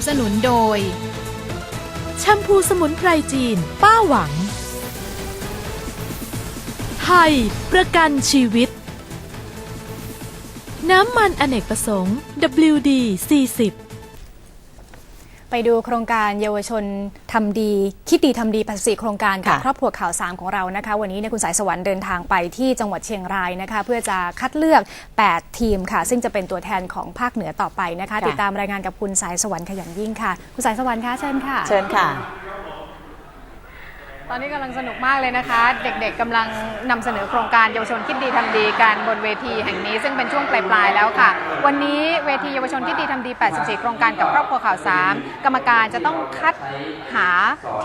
บสนุนโดย แชมพูสมุนไพรจีน ป้าหวัง ไทย ประกันชีวิต น้ำมันอเนกประสงค์ WD 40 ไปดูโครงการเยาวชนทำดี คิดดีทำดี84โครงการกับค่ะครอบครัวข่าวสามของเรานะคะ วันนี้เนี่ยคุณสายสวรรค์เดินทางไปที่จังหวัดเชียงรายนะคะ เพื่อจะคัดเลือก 8 ทีมค่ะ ซึ่งจะเป็นตัวแทนของภาคเหนือต่อไปนะคะค่ะติดตามรายงานกับคุณสายสวรรค์ขยันยิ่งค่ะ คุณสายสวรรค์คะเชิญค่ะ เชิญค่ะ ตอนนี้กำลังสนุกมากเลยนะคะ เด็กๆกำลังนำเสนอโครงการเยาวชนคิดดีทำดีกันบนเวทีแห่งนี้ ซึ่งเป็นช่วงปลายๆแล้วค่ะ วันนี้เวทีเยาวชนคิดดีทำดี 84 โครงการกับครอบครัวข่าว 3 กรรมการจะต้องคัดหา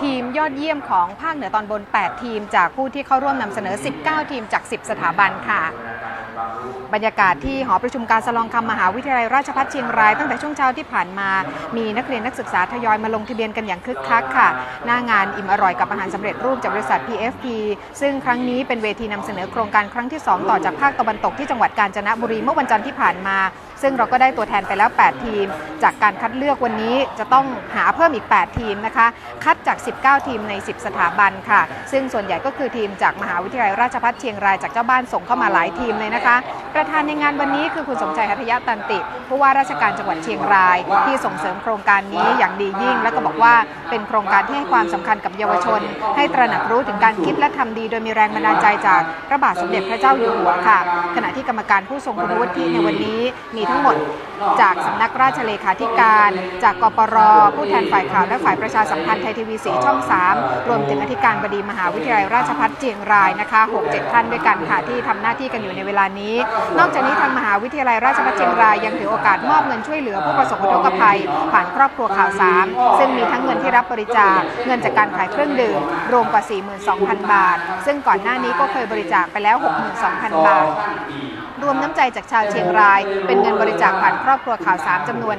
ทีมยอดเยี่ยมของภาคเหนือตอนบน 8 ทีม จากผู้ที่เข้าร่วมนำเสนอ 19 ทีมจาก 10 สถาบันค่ะ บรรยากาศที่หอประชุมการสลองคำมหาวิทยาลัยราชภัฏเชียงรายตั้งแต่ช่วงเช้าที่ผ่านมา มีนักเรียนนักศึกษาทยอยมาลงทะเบียนกันอย่างคึกคักค่ะ หน้างานอิ่มอร่อยกับอาหารสำเร็จรูปจากบริษัท PFP ซึ่งครั้งนี้เป็นเวทีนำเสนอโครงการครั้งที่ 2 ต่อจากภาคตะวันตกที่จังหวัดกาญจนบุรีเมื่อวันจันทร์ที่ผ่านมาซึ่งเราก็ได้ตัวแทนไปแล้ว 8 ทีม จากการคัดเลือกวันนี้จะต้องหาเพิ่มอีก 8 ทีมนะคะ คัดจาก 19 ทีมใน 10 สถาบันค่ะ ซึ่งส่วนใหญ่ก็คือทีมจากมหาวิทยาลัยราชภัฏเชียงรายจากเจ้าบ้านส่งเข้ามาหลายทีมเลยนะคะ ประธานในงานวันนี้คือคุณสมชัยหัตถยตันติผู้ว่าราชการจังหวัดเชียงราย ที่ส่งเสริมโครงการนี้อย่างดียิ่ง และก็บอกว่าเป็นโครงการที่ให้ความสำคัญกับเยาวชน ให้ตระหนักรู้ถึงการคิดและทำดี โดยมีแรงบันดาลใจจากพระบาทสมเด็จพระเจ้าอยู่หัวค่ะ ขณะที่กรรมการผู้ทรงคุณวุฒิในวันนี้มีทั้งหมด จากสำนักราชเลขาธิการ จากกปร ผู้แทนฝ่ายข่าวและฝ่ายประชาสัมพันธ์ไทยทีวีสีช่อง 3 รวมถึงอธิการบดีมหาวิทยาลัยราชภัฏเชียงรายนะคะ6-7ท่านด้วยกันค่ะที่ทำหน้าที่กันอยู่ในเวลานี้ นอกจากนี้ทางมหาวิทยาลัยราชภัฏเชียงรายยังถือโอกาสมอบเงินช่วยเหลือผู้ประสบอุทกภัย ผ่านครอบครัวข่าวสามซึ่งมีทั้งเงินที่รับบริจาคเงินจากการขายเครื่องดื่มรวมกว่า 42,000 บาท ซึ่งก่อนหน้านี้ก็เคยบริจาคไปแล้ว 62,000 บาท รวมน้ำใจจากชาวเชียงราย เป็นเงินบริจาคผ่านครอบครัวข่าวสามจำนวน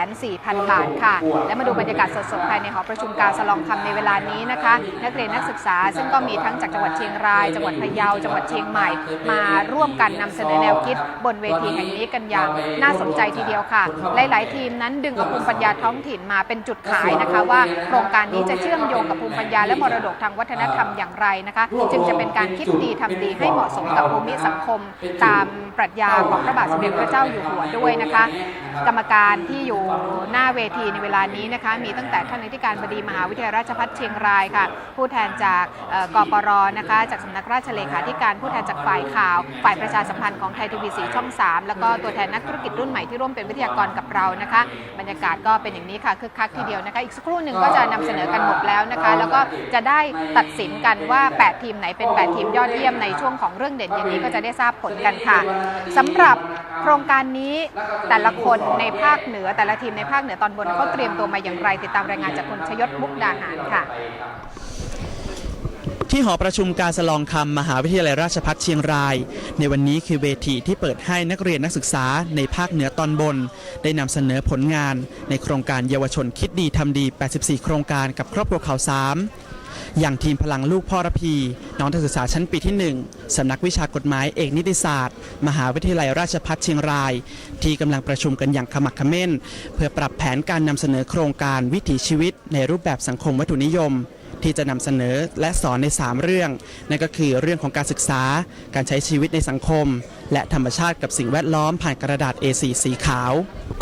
1,400,000 บาทค่ะ และมาดูบรรยากาศสดๆภายในหอประชุมการสลองคำในเวลานี้นะคะ นักเรียนนักศึกษาซึ่งก็มีทั้งจากจังหวัดเชียงราย จังหวัดพะเยา จังหวัดเชียงใหม่ มาร่วมกันนำเสนอแนวคิด บนเวทีแห่งนี้กันอย่างน่าสนใจทีเดียวค่ะ หลาย ๆ ทีมนั้นดึงเอาภูมิปัญญาท้องถิ่นมาเป็นจุดขายนะคะว่าโครงการนี้จะเชื่อมโยงกับภูมิปัญญาและมรดกทางวัฒนธรรมอย่างไรนะคะ จึงจะเป็นการคิดดีทำดีให้เหมาะสมกับภูมิสังคมตามปรัชญาของพระบาทสมเด็จพระเจ้าอยู่หัวด้วยนะคะ กรรมการที่อยู่หน้าเวทีในเวลานี้นะคะ มีตั้งแต่ท่านอธิการบดีมหาวิทยาลัยราชภัฏเชียงรายค่ะ ผู้แทนจากกปรนะคะ จากสำนักราชเลขาธิการผู้แทนจากฝ่ายข่าว ฝ่ายประชาสัมพันธ์ของไทยทีวีสีช่อง 3 แล้วก็ตัวแทนนักธุรกิจรุ่นใหม่ที่ร่วมเป็นวิทยากรกับเรานะคะ บรรยากาศก็เป็นอย่างนี้ค่ะคึกคักทีเดียวนะคะ อีกสักครู่หนึ่งก็จะนำเสนอกันหมดแล้วนะคะ แล้วก็จะได้ตัดสินกันว่า 8 ทีมไหนเป็น 8 ทีมยอดเยี่ยมในช่วงของเรื่องเด่นอย่างนี้ก็จะได้ทราบผลกันค่ะสำหรับโครงการนี้แต่ละคนในภาคเหนือแต่ละทีมในภาคเหนือตอนบนเขาเตรียมตัวมาอย่างไร ติดตามรายงานจากคุณชยศมุกดาหารค่ะที่หอประชุมการสลองคำมหาวิทยาลัยราชภัฏเชียงราย ในวันนี้คือเวทีที่เปิดให้นักเรียนนักศึกษาในภาคเหนือตอนบน ได้นำเสนอผลงาน ในโครงการเยาวชนคิดดีทำดี 84 โครงการกับครอบครัวข่าวสาม อย่างทีมพลังลูกพ่อระพี น้องนักศึกษาชั้นปีที่ 1 สำนักวิชากฎหมายเอกนิติศาสตร์ มหาวิทยาลัยราชภัฏเชียงราย ที่กำลังประชุมกันอย่างขมักเขม้น เพื่อปรับแผนการนำเสนอโครงการวิถีชีวิต ในรูปแบบสังคมวัตถุนิยมที่จะนำเสนอและสอนใน 3 เรื่อง นั่นก็คือเรื่องของการศึกษา การใช้ชีวิตในสังคม และธรรมชาติกับสิ่งแวดล้อมผ่านกระดาษ A4 สีขาว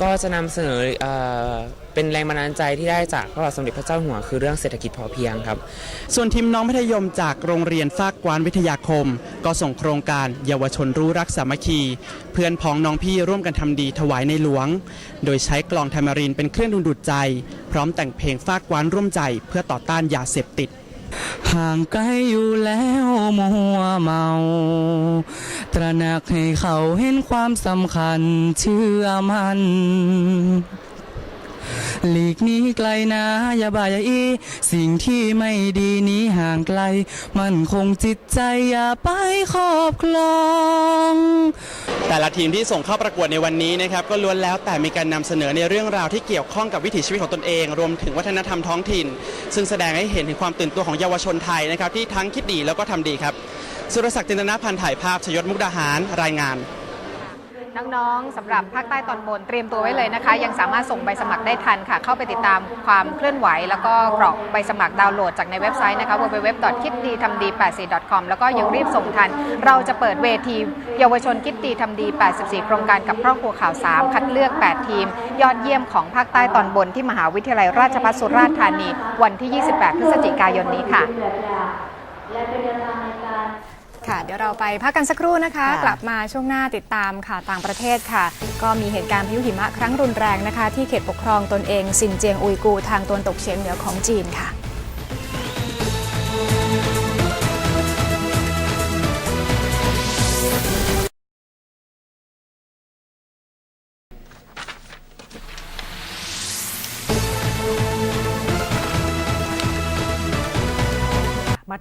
ก็จะนำเสนอเออเป็นแรงบันดาลใจที่ได้จากพระบาทสมเด็จพระเจ้าอยู่หัวคือเรื่องเศรษฐกิจพอเพียงครับ ส่วนทีมน้องมัธยมจากโรงเรียนฟากกวานวิทยาคม ก็ส่งโครงการเยาวชนรู้รักสามัคคี เพื่อนพ้องน้องพี่ร่วมกันทำดีถวายในหลวง โดยใช้กลองไทมารินเป็นเครื่องดึงดูดใจ พร้อมแต่งเพลงฟากกวานร่วมใจเพื่อต่อต้านยาเสพติด ห่างไกลอยู่แล้วมัวเมา ตระหนักให้เขาเห็นความสำคัญเชื่อมัน หลีกนี้ไกลนะอย่าบายาอี สิ่งที่ไม่ดีนี้ห่างไกล มันคงจิตใจอย่าไปครอบครอง แต่ละทีมที่ส่งเข้าประกวดในวันนี้นะครับก็ล้วนแล้วแต่มีการนำเสนอในเรื่องราวที่เกี่ยวข้องกับวิถีชีวิตของตนเอง รวมถึงวัฒนธรรมท้องถิ่น ซึ่งแสดงให้เห็นถึงความตื่นตัวของเยาวชนไทยนะครับที่ทั้งคิดดีแล้วก็ทำดีครับ สุรศักดิ์จินตนาพันธ์ถ่ายภาพชยศมุกดาหารรายงาน น้องๆสำหรับภาคใต้ตอนบนเตรียมตัวไว้เลยนะคะ ยังสามารถส่งใบสมัครได้ทันค่ะ เข้าไปติดตามความเคลื่อนไหว แล้วก็กรอกใบสมัครดาวน์โหลดจากในเว็บไซต์นะคะ www.kitdtamd84.com แล้วก็ยังรีบส่งทัน เราจะเปิดเวทีเยาวชนคิดดีทำดี 84 โครงการกับครอบครัวข่าว 3 คัดเลือก 8 ทีม ยอดเยี่ยมของภาคใต้ตอนบนที่มหาวิทยาลัยราชภัฏสุราษฎร์ธานี วันที่ 28 พฤศจิกายนนี้ค่ะ ค่ะ เดี๋ยวเราไปพักกันสักครู่นะคะ ค่ะ กลับมาช่วงหน้าติดตามข่าวต่างประเทศค่ะ ก็มีเหตุการณ์พายุหิมะครั้งรุนแรงนะคะ ที่เขตปกครองตนเองซินเจียงอุยกูร์ทางตะวันตกเฉียงเหนือของจีนค่ะ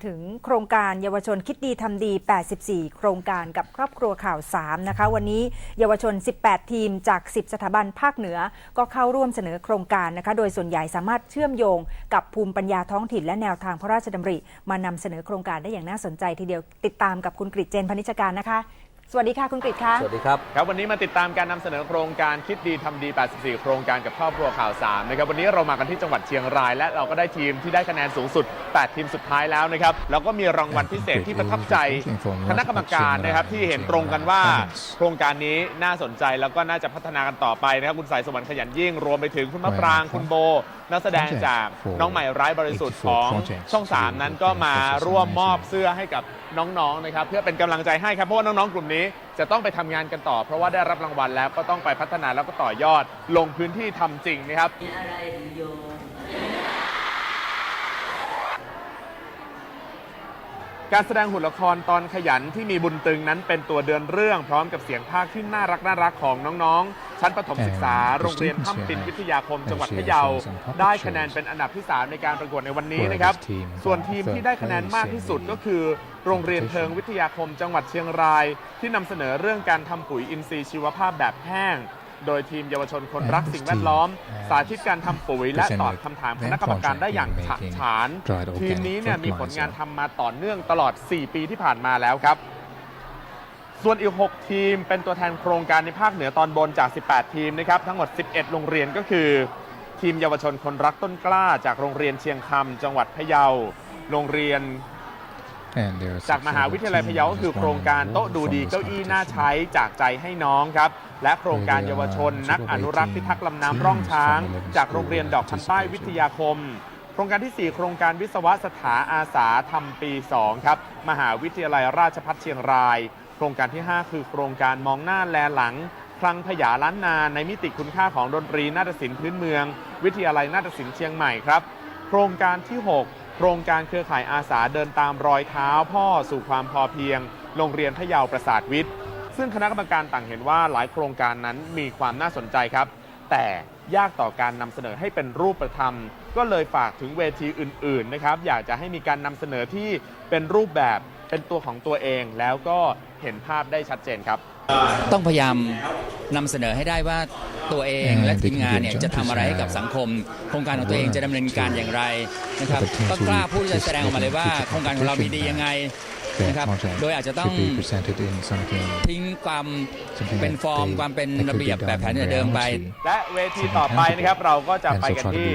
ถึงโครงการเยาวชนคิดดีทำดี 84 โครงการกับครอบครัวข่าว 3 นะคะ วันนี้เยาวชน 18 ทีมจาก 10 สถาบันภาคเหนือ ก็เข้าร่วมเสนอโครงการนะคะ โดยส่วนใหญ่สามารถเชื่อมโยงกับภูมิปัญญาท้องถิ่นและแนวทางพระราชดำริ มานำเสนอโครงการได้อย่างน่าสนใจทีเดียวติดตามกับคุณกฤษเจนพนิชการนะคะ สวัสดีค่ะคุณกฤษคะสวัสดีครับ ครับ วันนี้มาติดตามการนำเสนอโครงการคิดดีทำดี 84 โครงการกับครอบครัวข่าว 3 นะครับ วันนี้เรามากันที่จังหวัดเชียงราย และเราก็ได้ทีมที่ได้คะแนนสูงสุด 8 ทีมสุดท้ายแล้วนะครับ แล้วก็มีรางวัลพิเศษที่ประทับใจคณะกรรมการนะครับที่เห็นตรงกันว่า โครงการนี้น่าสนใจแล้วก็น่าจะพัฒนากันต่อไปนะครับคุณสายสวรรค์ขยันยิ่งรวมไปถึงคุณมะปรางคุณโบนักแสดงจากน้องใหม่ร้ายบริสุทธิ์ของช่อง 3 นั้นก็มาร่วมมอบเสื้อให้กับน้องๆนะครับเพื่อเป็นกำลังใจให้ครับเพราะว่าน้องๆ กลุ่มนี้จะต้องไปทำงานกันต่อ เพราะว่าได้รับรางวัลแล้วก็ต้องไปพัฒนาแล้วก็ต่อยอดลงพื้นที่ทำจริงนะครับการแสดงหุ่นละครตอนขยันที่มีบุญตึงนั้นเป็นตัวเดือนเรื่องพร้อมกับเสียงภาคที่น่ารักน่ารักของน้องๆ ชั้นประถมศึกษา โรงเรียนถ้ำปินวิทยาคมจังหวัดพะเยา ได้คะแนนเป็นอันดับที่ 3 ในการประกวดในวันนี้นะครับ ส่วนทีมที่ได้คะแนนมากที่สุดก็คือ โรงเรียนเทิงวิทยาคมจังหวัดเชียงราย ที่นำเสนอเรื่องการทำปุ๋ยอินทรีย์ชีวภาพแบบแห้ง โดยทีมเยาวชนคนรักสิ่งแวดล้อม สาธิตการทำปุ๋ยและตอบคำถามคณะกรรมการได้อย่างฉะฉาน ทีมนี้เนี่ยมีผลงานทำมาต่อเนื่องตลอด 4 ปีที่ผ่านมาแล้วครับ ส่วนอีก 6 ทีมเป็นตัวแทนโครงการในภาคเหนือตอนบนจาก 18 ทีมนะครับทั้งหมด 11 โรงเรียนก็คือ ทีมเยาวชนคนรักต้นกล้า จากโรงเรียนเชียงคำจังหวัดพะเยา โรงเรียนจากมหาวิทยาลัยพะเยาก็คือโครงการโต๊ะดูดีเก้าอี้น่าใช้จากใจให้น้องครับ และโครงการเยาวชน นักอนุรักษ์พิทักษ์ลำน้ำร่องช้าง จากโรงเรียนดอกคันใต้วิทยาคม โครงการที่ 4 โครงการวิศวะสถาอาสาทำปี 2 ครับ มหาวิทยาลัยราชภัฏเชียงราย โครงการที่ 5 คือโครงการมองหน้าแลหลัง คลังพยาล้านนาในมิติคุณค่าของดนตรีนาฏศิลป์พื้นเมือง วิทยาลัยนาฏศิลป์เชียงใหม่ครับ โครงการที่ 6 โครงการเครือข่ายอาสาเดินตามรอยเท้าพ่อสู่ความพอเพียง โรงเรียนพะเยาประสาทวิทย์ ซึ่งคณะกรรมการต่างเห็นว่าหลายโครงการนั้นมีความน่าสนใจครับ แต่ยากต่อการนำเสนอให้เป็นรูปธรรม ก็เลยฝากถึงเวทีอื่น ๆ นะครับ อยากจะให้มีการนำเสนอที่เป็นรูปแบบเป็นตัวของตัวเองแล้วก็ เห็นภาพได้ชัดเจนครับ ต้องพยายามนำเสนอให้ได้ว่าตัวเองและทีมงานเนี่ยจะทำอะไรให้กับสังคม โครงการของตัวเองจะดำเนินการอย่างไรนะครับก็กล้าพูดที่จะแสดงออกมาเลยว่าโครงการของเรามีดียังไง นะครับโดยอาจจะต้องทิ้งความเป็นฟอร์มความเป็นระเบียบแบบแผนแต่เดิมไป และเวทีต่อไปนะครับเราก็จะไปกันที่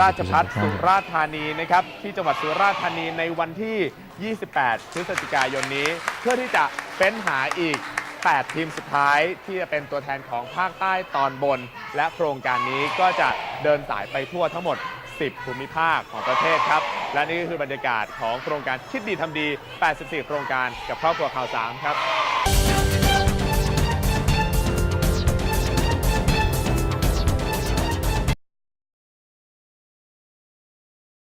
ราชพัฒสุราษฎร์ธานีนะครับที่จังหวัดสุราษฎร์ธานีในวันที่ 28 พฤศจิกายนนี้ เพื่อที่จะเฟ้นหาอีก 8 ทีมสุดท้ายที่จะเป็นตัวแทนของภาคใต้ตอนบน และโครงการนี้ก็จะเดินสายไปทั่วทั้งหมด 10 ภูมิภาคของประเทศครับ และนี่ก็คือบรรยากาศของโครงการคิดดีทำดี 84 โครงการกับครอบครัวข่าวสามครับ